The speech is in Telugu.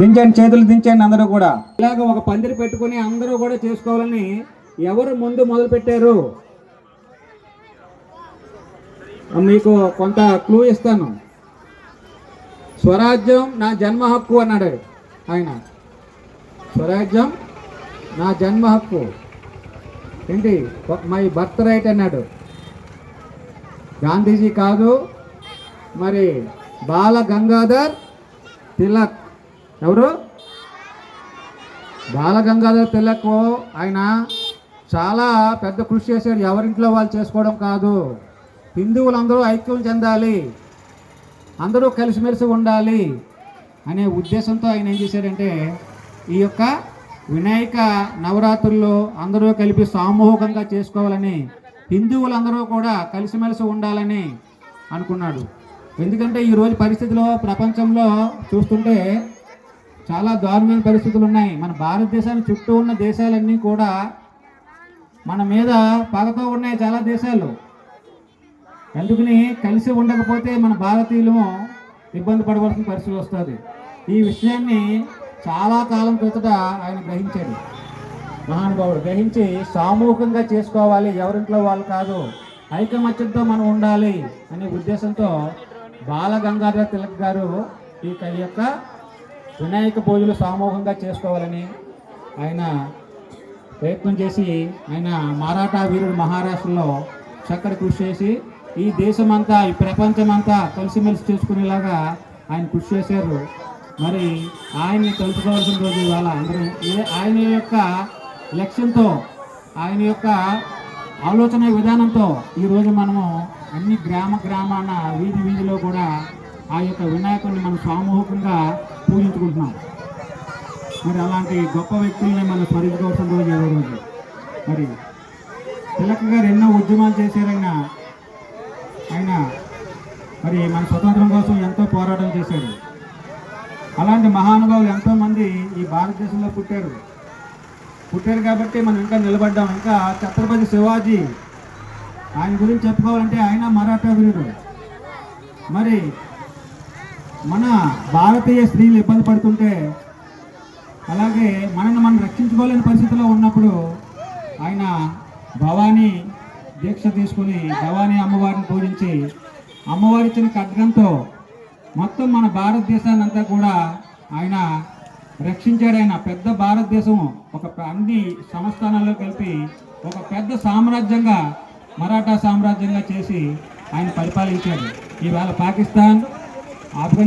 దించండి చేతులు దించండి అందరూ కూడా. ఇలాగ ఒక పందిరి పెట్టుకుని అందరూ కూడా చేసుకోవాలని ఎవరు ముందు మొదలు పెట్టారు మీకు కొంత క్లూ ఇస్తాను. స్వరాజ్యం నా జన్మ హక్కు అన్నాడు ఆయన. స్వరాజ్యం నా జన్మ హక్కు. ఏంటి? మై బర్త్ రైట్ అన్నాడు. గాంధీజీ కాదు మరి బాల గంగాధర్ తిలక్. ఎవరు? బాల గంగాధర్ తిలక్ ఆయన చాలా పెద్ద కృషి చేశాడు. ఎవరింట్లో వాళ్ళు చేసుకోవడం కాదు. హిందువులందరూ ఐక్యం చెందాలి. అందరూ కలిసిమెలిసి ఉండాలి అనే ఉద్దేశంతో ఆయన ఏం చేశాడంటే ఈ యొక్క వినాయక నవరాత్రుల్లో అందరూ కలిపి సామూహికంగా చేసుకోవాలని హిందువులందరూ కూడా కలిసిమెలిసి ఉండాలని అనుకున్నాడు. ఎందుకంటే ఈరోజు పరిస్థితిలో ప్రపంచంలో చూస్తుంటే చాలా దారుణమైన పరిస్థితులు ఉన్నాయి. మన భారతదేశాన్ని చుట్టూ ఉన్న దేశాలన్నీ కూడా మన మీద పగతో ఉన్నాయి చాలా దేశాలు. అందుకని కలిసి ఉండకపోతే మన భారతీయులు ఇబ్బంది పడవలసిన పరిస్థితి వస్తుంది. ఈ విషయాన్ని చాలా కాలం క్రితట ఆయన గ్రహించాడు. మహానుభావుడు గ్రహించి సామూహికంగా చేసుకోవాలి. ఎవరింట్లో వాళ్ళు కాదు. ఐకమత్యంతో మనం ఉండాలి అనే ఉద్దేశంతో బాలగంగాధర తిలక్ గారు ఈ యొక్క వినాయక పూజలు సామూహికంగా చేసుకోవాలని ఆయన ప్రయత్నం చేసి ఆయన మరాఠా వీరుడు మహారాష్ట్రలో చక్కటి కృషి చేసి ఈ దేశమంతా ఈ ప్రపంచమంతా కలిసిమెలిసి చేసుకునేలాగా ఆయన కృషి చేశారు. మరి ఆయన్ని తెలుసుకోవాల్సిన రోజు ఇవాళ అందరూ ఆయన యొక్క లక్ష్యంతో ఆయన యొక్క ఆలోచన విధానంతో ఈరోజు మనము అన్ని గ్రామ గ్రామాన వీధి వీధిలో కూడా ఆ యొక్క వినాయకుడిని మనం సామూహికంగా పూజించుకుంటున్నాం. మరి అలాంటి గొప్ప వ్యక్తుల్ని మనం స్మరించుకోవాల్సిన రోజు ఏదో రోజు. మరి తిలక్ గారు ఎన్నో ఉద్యమాలు చేశారైనా ఆయన మరి మన స్వతంత్రం కోసం ఎంతో పోరాటం చేశారు. అలాంటి మహానుభావులు ఎంతోమంది ఈ భారతదేశంలో పుట్టారు. పుట్టారు కాబట్టి మనం ఇంకా నిలబడ్డాం. ఇంకా ఛత్రపతి శివాజీ ఆయన గురించి చెప్పుకోవాలంటే ఆయన మరాఠా వీరుడు. మరి మన భారతీయ స్త్రీలు ఇబ్బంది పడుతుంటే అలాగే మనల్ని మనం రక్షించుకోలేని పరిస్థితిలో ఉన్నప్పుడు ఆయన భవానీ దీక్ష తీసుకుని భవానీ అమ్మవారిని పూజించి అమ్మవారి ఇచ్చిన ఖడ్గంతో మొత్తం మన భారతదేశాన్ని అంతా కూడా ఆయన రక్షించాడు. ఆయన పెద్ద భారతదేశం ఒక అన్ని సంస్థానాల్లో కలిపి ఒక పెద్ద సామ్రాజ్యంగా మరాఠా సామ్రాజ్యంగా చేసి ఆయన పరిపాలించాడు. ఇవాళ పాకిస్తాన్ ఆఫ్ఘనిస్తాన్